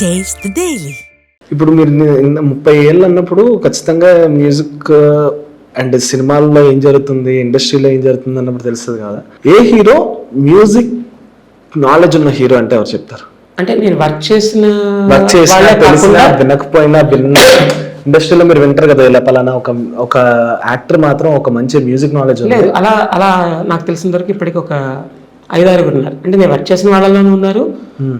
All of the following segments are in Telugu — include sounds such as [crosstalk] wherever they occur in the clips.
టేస్ట్ డైలీ ఇప్పుడు మీరు ముప్పై ఏళ్ళు అన్నప్పుడు ఖచ్చితంగా మ్యూజిక్ అండ్ uh, సినిమాల్లో ఏం జరుగుతుంది ఇండస్ట్రీలో ఏం జరుగుతుంది అన్నప్పుడు తెలుస్తుంది కదా ఏ హీరో మ్యూజిక్ నాలెడ్జ్ ఉన్న హీరో అంటే ఎవరు చెప్తారు అంటే నేను వర్క్ చేసిన వర్క్ చేసిన తెలిసినా వినకపోయినా భిన్న ఇండస్ట్రీలో మీరు వింటారు కదా ఇలా పలానా ఒక ఒక యాక్టర్ మాత్రం ఒక మంచి మ్యూజిక్ నాలెడ్జ్ అలా అలా నాకు తెలిసిన వరకు ఇప్పటికి ఒక ఐదారుగురు ఉన్నారు అంటే నేను వర్క్ చేసిన వాళ్ళలోనూ ఉన్నారు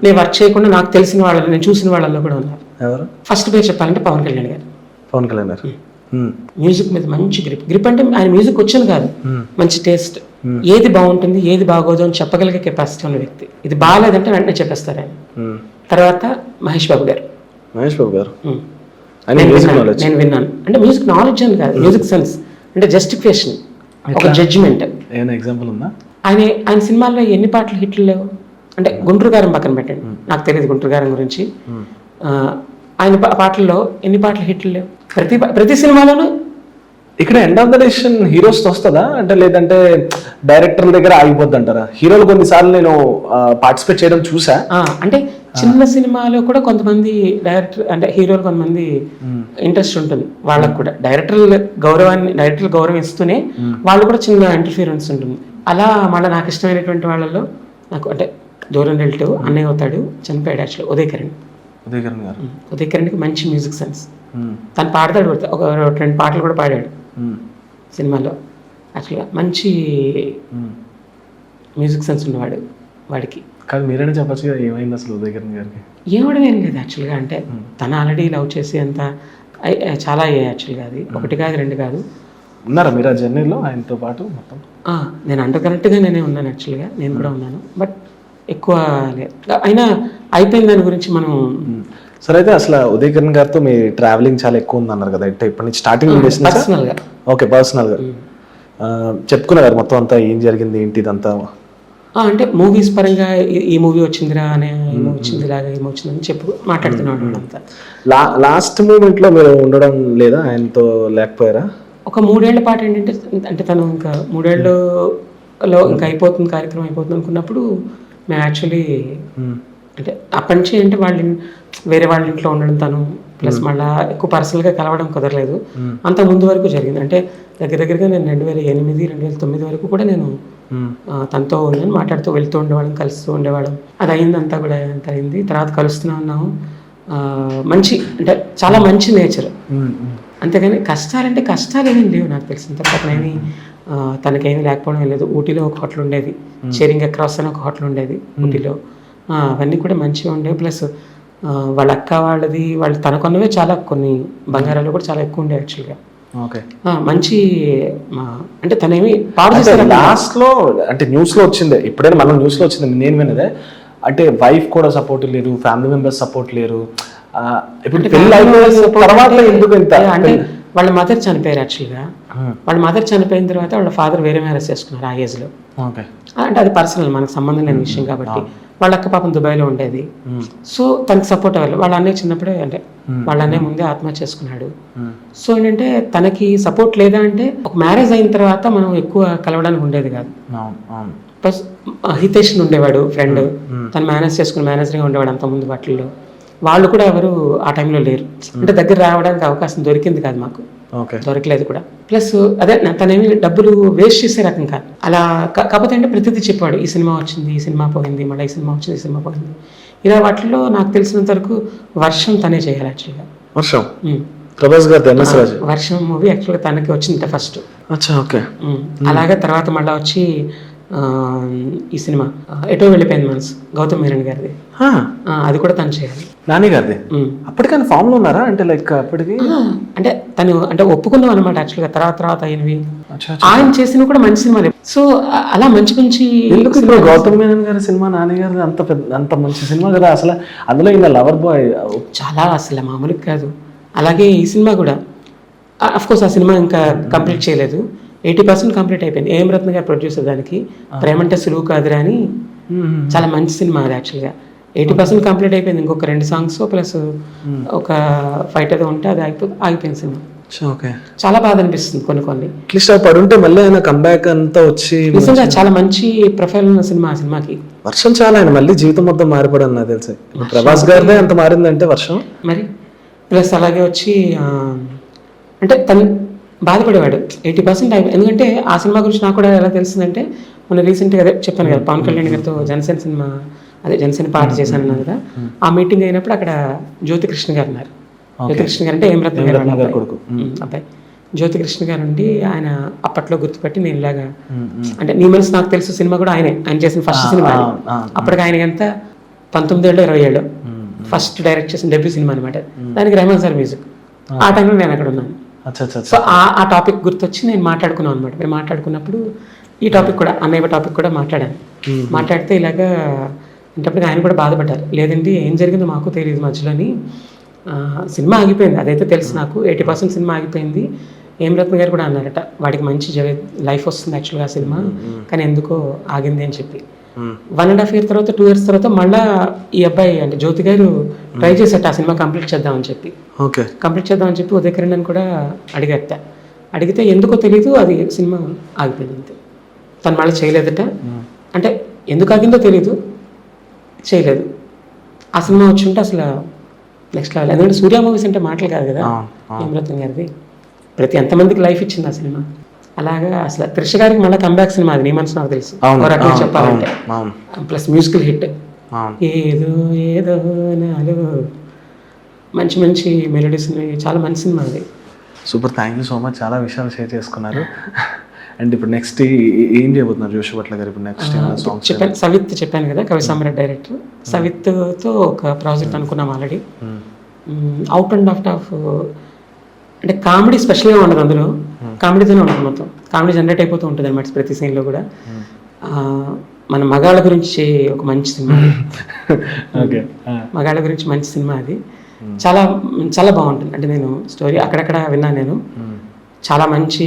నేను వర్క్ చేయకుండా నాకు తెలిసిన వాళ్ళలో నేను చూసిన వాళ్ళలో కూడా ఉన్నారు ఎవరు ఫస్ట్ పేరు చెప్పాలంటే పవన్ కళ్యాణ్ గారు పవన్ కళ్యాణ్ గారు మ్యూజిక్ మీద మంచి గ్రిప్ గ్రిప్ అంటే ఆయన మ్యూజిక్ వచ్చేది కాదు మంచి టేస్ట్ ఏది బాగుంటుంది ఏది బాగోదు అని చెప్పగలిగే కెపాసిటీ ఉన్న వ్యక్తి ఇది బాగాలేదంటే వెంటనే చెప్పేస్తారు ఆయన తర్వాత మహేష్ బాబు గారు మహేష్ బాబు గారు నేను విన్నాను అంటే మ్యూజిక్ నాలెడ్జ్ అని కాదు మ్యూజిక్ సెన్స్ అంటే జస్టిఫికేషన్ ఒక జడ్జిమెంట్ ఏమైనా ఎగ్జాంపుల్ ఉందా ఆయన ఆయన సినిమాల్లో ఎన్ని పాటలు హిట్లు లేవు అంటే గుంటూరు గారం పక్కన పెట్టండి నాకు తెలియదు గుంటూరు గారం గురించి ఆయన పాటల్లో ఎన్ని పాటలు హిట్లు లేవు ప్రతి ప్రతి సినిమాలోనూ ఇక్కడ ఎండ్ ఆఫ్ ద డెసిషన్ హీరోస్తో వస్తుందా అంటే లేదంటే డైరెక్టర్ల దగ్గర ఆగిపోద్ది అంటారా హీరోలు కొన్నిసార్లు నేను పార్టిసిపేట్ చేయడం చూసా అంటే చిన్న సినిమాలో కూడా కొంతమంది డైరెక్టర్ అంటే హీరోలు కొంతమంది ఇంట్రెస్ట్ ఉంటుంది వాళ్ళకు కూడా డైరెక్టర్ గౌరవాన్ని డైరెక్టర్ గౌరవం ఇస్తూనే వాళ్ళు కూడా చిన్న ఇంటర్ఫీరెన్స్ ఉంటుంది అలా మళ్ళీ నాకు ఇష్టమైనటువంటి వాళ్ళలో నాకు అంటే దూరం వెళ్తూ అన్నయ్య అవుతాడు చనిపోయాడు యాక్చువల్ ఉదయ్ ఉదయకరణ్ గారు ఉదయకరణ్కి మంచి మ్యూజిక్ సెన్స్ తను పాడతాడు ఒక రెండు పాటలు కూడా పాడాడు సినిమాలో యాక్చువల్గా మంచి మ్యూజిక్ సెన్స్ ఉన్నవాడు వాడికి కాదు మీరైనా చెప్పచ్చు కదా ఏమైంది అసలు ఉదయకరణ్ గారికి ఏమడం ఏం లేదు యాక్చువల్గా అంటే తను ఆల్రెడీ లవ్ చేసి అంత చాలా అయ్యాయి యాక్చువల్గా అది ఒకటి కాదు రెండు కాదు ఉన్నారా మీరు ఆ జర్నీలో ఆయనతో పాటు మొత్తం నేను అంత కరెక్ట్గా నేనే ఉన్నాను యాక్చువల్గా నేను కూడా hmm. ఉన్నాను బట్ ఎక్కువ అయినా అయిపోయిన దాని గురించి మనం hmm. సరే అయితే అసలు ఉదయకరణ్ గారితో మీ ట్రావెలింగ్ చాలా ఎక్కువ ఉంది అన్నారు కదా ఇట్లా ఇప్పటి నుంచి స్టార్టింగ్ పర్సనల్గా ఓకే పర్సనల్గా చెప్పుకున్నారు మొత్తం అంతా ఏం జరిగింది ఏంటి ఇదంతా అంటే మూవీస్ పరంగా ఈ మూవీ వచ్చిందిరా అనే వచ్చిందిరా hmm. వచ్చింది ఇలాగా ఏమో వచ్చిందని చెప్పు మాట్లాడుతున్నాడు అంతా లాస్ట్ లో మీరు ఉండడం లేదా ఆయనతో లేకపోయారా ఒక మూడేళ్ల పాటు ఏంటంటే అంటే తను ఇంకా మూడేళ్ళలో ఇంకా అయిపోతుంది కార్యక్రమం అయిపోతుంది అనుకున్నప్పుడు మేము యాక్చువల్లీ hmm. అంటే అప్పటి నుంచి అంటే వాళ్ళ వేరే వాళ్ళ ఇంట్లో ఉండడం తను ప్లస్ hmm. మళ్ళీ ఎక్కువ పర్సనల్గా కలవడం కుదరలేదు hmm. అంత ముందు వరకు జరిగింది అంటే దగ్గర దగ్గరగా నేను రెండు వేల ఎనిమిది రెండు వేల తొమ్మిది వరకు కూడా నేను తనతో ఉన్నాను మాట్లాడుతూ వెళ్తూ ఉండేవాడు కలుస్తూ ఉండేవాళ్ళం అది అయిందంతా కూడా అంత అయింది తర్వాత కలుస్తూనే ఉన్నాము మంచి అంటే చాలా మంచి నేచర్ అంతేగాని కష్టాలంటే కష్టాలు ఏమీ లేవు నాకు తర్వాత అతనేమి తనకేమీ లేకపోవడం లేదు ఊటీలో ఒక హోటల్ ఉండేది చేరింగ్ అక్రాస్ అని ఒక హోటల్ ఉండేది ఊటీలో అవన్నీ కూడా మంచిగా ఉండేవి ప్లస్ వాళ్ళ అక్క వాళ్ళది వాళ్ళు తనకున్నవే చాలా కొన్ని బంగారాలు కూడా చాలా ఎక్కువ ఉండే యాక్చువల్గా మంచి అంటే తనేమి ఏమి లాస్ట్ లో అంటే న్యూస్ లో వచ్చింది ఇప్పుడైనా మనం న్యూస్ లో వచ్చింది నేను విన్నదే అంటే వైఫ్ కూడా సపోర్ట్ లేరు ఫ్యామిలీ మెంబర్స్ సపోర్ట్ లేరు ఇప్పుడు వాళ్ళ మదర్ చనిపోయారు యాక్చువల్గా వాళ్ళ మదర్ చనిపోయిన తర్వాత వాళ్ళ ఫాదర్ వేరే మ్యారేజ్ చేసుకున్నారు ఆ ఏజ్ లో అంటే అది పర్సనల్ మనకు సంబంధం లేని విషయం కాబట్టి వాళ్ళ అక్క పాపం దుబాయ్లో ఉండేది సో తనకి సపోర్ట్ అవ్వాలి వాళ్ళ అన్నయ్య చిన్నప్పుడే అంటే వాళ్ళ అన్నయ్య ముందే ఆత్మహత్య చేసుకున్నాడు సో ఏంటంటే తనకి సపోర్ట్ లేదా అంటే ఒక మ్యారేజ్ అయిన తర్వాత మనం ఎక్కువ కలవడానికి ఉండేది కాదు హితేష్ హితేషన్ ఉండేవాడు ఫ్రెండ్ తను మేనేజ్ చేసుకుని మేనేజర్గా ఉండేవాడు అంత ముందు బట్టల్లో వాళ్ళు కూడా ఎవరు ఆ టైంలో లేరు అంటే hmm. దగ్గర రావడానికి అవకాశం దొరికింది కాదు మాకు దొరకలేదు కూడా ప్లస్ అదే తనేమి డబ్బులు వేస్ట్ చేసే రకం కాదు అలా కాకపోతే అంటే ప్రతిదీ చెప్పాడు ఈ సినిమా వచ్చింది ఈ సినిమా పోయింది మళ్ళీ ఈ సినిమా వచ్చింది ఈ సినిమా పోయింది ఇలా వాటిలో నాకు తెలిసినంత వరకు వర్షం తనే చేయాలి యాక్చువల్గా వర్షం hmm. ప్రభాస్ గారు వర్షం మూవీ యాక్చువల్గా తనకి వచ్చింది ఫస్ట్ ఓకే hmm. అలాగే తర్వాత మళ్ళీ వచ్చి ఈ సినిమా ఎటో వెళ్ళిపోయింది మనసు గౌతమ్ మీరన్ గారిది అది కూడా తను చేయాలి నాని గారిది అప్పటికైనా ఫామ్ లో ఉన్నారా అంటే లైక్ అప్పటికి అంటే తను అంటే ఒప్పుకున్నాం అనమాట యాక్చువల్ గా తర్వాత తర్వాత అయినవి ఆయన చేసిన కూడా మంచి సినిమా సో అలా మంచి మంచి గౌతమ్ మీనన్ గారి సినిమా నాని గారి అంత పెద్ద అంత మంచి సినిమా కదా అసలు అందులో ఇంకా లవర్ బాయ్ చాలా అసలు మామూలుగా కాదు అలాగే ఈ సినిమా కూడా అఫ్ కోర్స్ ఆ సినిమా ఇంకా కంప్లీట్ చేయలేదు ఎయిటీ పర్సెంట్ కంప్లీట్ అయిపోయింది ఏం రత్న గారు ప్రొడ్యూసర్ దానికి ప్రేమంటే సులువు కాదురా అని చాలా మంచి సినిమా అది యాక్చువల్గా ఎయిటీ పర్సెంట్ కంప్లీట్ అయిపోయింది ఇంకొక రెండు సాంగ్స్ ప్లస్ ఒక ఫైట్ ఏదో ఉంటే అది ఆగిపోయి ఆగిపోయింది సినిమా చాలా బాధ అనిపిస్తుంది కొన్ని కొన్ని అట్లీస్ట్ పడుంటే మళ్ళీ ఆయన కంబ్యాక్ అంతా వచ్చి నిజంగా చాలా మంచి ప్రొఫైల్ ఉన్న సినిమా సినిమాకి వర్షం చాలా ఆయన మళ్ళీ జీవితం మొత్తం మారిపోవడం నాకు తెలిసి ప్రభాస్ గారిదే అంత మారిందంటే వర్షం మరి ప్లస్ అలాగే వచ్చి అంటే తను బాధపడేవాడు ఎయిటీ పర్సెంట్ అయిపోయి ఎందుకంటే ఆ సినిమా గురించి నాకు కూడా ఎలా తెలిసిందంటే మొన్న రీసెంట్గా అదే చెప్పాను కదా పవన్ కళ్యాణ్ గారితో జనసేన సినిమా అదే జనసేన పార్టీ చేశాను అన్నారు కదా ఆ మీటింగ్ అయినప్పుడు అక్కడ జ్యోతికృష్ణ గారు ఉన్నారు జ్యోతికృష్ణ గారు అంటే ఏమరత్న గారు కొడుకు అబ్బాయి జ్యోతికృష్ణ గారు ఉండి ఆయన అప్పట్లో గుర్తుపెట్టి నేను ఇలాగా అంటే నీ మనసు నాకు తెలుసు సినిమా కూడా ఆయనే ఆయన చేసిన ఫస్ట్ సినిమా అప్పటికి ఆయన ఎంత పంతొమ్మిది ఏళ్ళు ఇరవై ఏళ్ళు ఫస్ట్ డైరెక్ట్ చేసిన డెబ్యూ సినిమా అనమాట దానికి రెహమాన్ సార్ మ్యూజిక్ ఆ టైంలో నేను అక్కడ ఉన్నాను సో ఆ టాపిక్ గుర్తొచ్చి నేను మాట్లాడుకున్నాను అనమాట మేము మాట్లాడుకున్నప్పుడు ఈ టాపిక్ కూడా అన్నయ్య టాపిక్ కూడా మాట్లాడాను మాట్లాడితే ఇలాగా అంటే ఆయన కూడా బాధపడ్డారు లేదండి ఏం జరిగిందో మాకు తెలియదు మధ్యలోని సినిమా ఆగిపోయింది అదైతే తెలుసు నాకు ఎయిటీ పర్సెంట్ సినిమా ఆగిపోయింది రత్న గారు కూడా అన్నారట వాడికి మంచి లైఫ్ వస్తుంది యాక్చువల్గా సినిమా కానీ ఎందుకో ఆగింది అని చెప్పి వన్ అండ్ హాఫ్ ఇయర్ తర్వాత టూ ఇయర్స్ తర్వాత మళ్ళీ ఈ అబ్బాయి అంటే జ్యోతి గారు ట్రై చేసేట ఆ సినిమా కంప్లీట్ చేద్దామని చెప్పి ఓకే కంప్లీట్ చేద్దామని చెప్పి ఉదయకరణ్ అని కూడా అడిగట్ట అడిగితే ఎందుకో తెలియదు అది సినిమా ఆగిపోయింది అంతే తను మళ్ళీ చేయలేదట అంటే ఎందుకు ఆగిందో తెలియదు చేయలేదు ఆ సినిమా వచ్చి ఉంటే అసలు నెక్స్ట్ లెవెల్ ఎందుకంటే సూర్య మూవీస్ అంటే మాటలు కాదు కదా అమృతం గారిది ప్రతి ఎంతమందికి లైఫ్ ఇచ్చింది ఆ సినిమా అలాగా అసలు త్రిష గారికి మళ్ళీ కంబ్యాక్ సినిమా అది నీ నాకు తెలుసు చెప్పాలంటే ప్లస్ మ్యూజికల్ హిట్ ఏదో ఏదో నాలో మంచి మంచి మెలోడీస్ చాలా మంచి సినిమా అది super thank you so much చాలా విషయాలు షేర్ చేసుకున్నారు అండ్ ఇప్పుడు నెక్స్ట్ ఏం చేయబోతున్నారు జోషి భట్ల గారు ఇప్పుడు నెక్స్ట్ చెప్పాను సవిత్ చెప్పాను కదా Kavi hmm. Samrat director hmm. సవిత్తో ఒక ప్రాజెక్ట్ hmm. అనుకున్నాం already out and off off అంటే కామెడీ స్పెషల్గా ఉండదు అందులో కామెడీతోనే ఉంటుంది మొత్తం కామెడీ జనరేట్ అయిపోతూ ఉంటుంది అనమాట ప్రతి సీన్లో కూడా మన మగాళ్ళ గురించి ఒక మంచి సినిమా [laughs] మగాళ్ళ గురించి మంచి సినిమా అది చాలా చాలా బాగుంటుంది అంటే నేను స్టోరీ అక్కడక్కడ విన్నాను నేను చాలా మంచి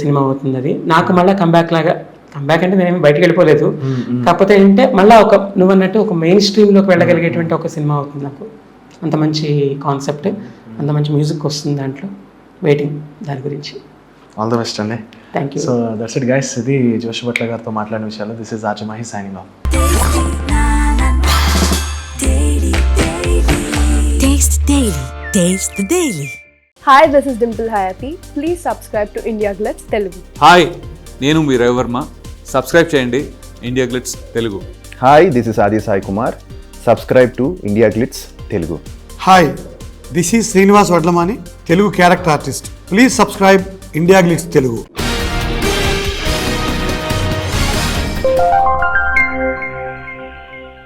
సినిమా అవుతుంది అది నాకు మళ్ళీ కంబ్యాక్ లాగా కంబ్యాక్ అంటే నేనేమి బయటకు వెళ్ళిపోలేదు కాకపోతే ఏంటంటే మళ్ళీ ఒక నువ్వు అన్నట్టు ఒక మెయిన్ స్ట్రీమ్లోకి వెళ్ళగలిగేటువంటి ఒక సినిమా అవుతుంది నాకు అంత మంచి కాన్సెప్ట్ అంత మంచి మ్యూజిక్ వస్తుంది దాంట్లో వెయిటింగ్ దాని గురించి ఆల్ ద బెస్ట్ అండి thank you so that's it guys ఇది జోషి భట్ల గారితో మాట్లాడిన విషయాలు this is Achamahi signing off Taste the Daily. Hi this is Dimple Hayathi please subscribe to India glitz Telugu hi నేను మీ రవివర్మ సబ్స్క్రైబ్ చేయండి India glitz Telugu hi this is Adi Sai Kumar subscribe to India glitz Telugu hi This is Srinivas Vadlamani, Telugu character artist. Please subscribe India Glitz Telugu.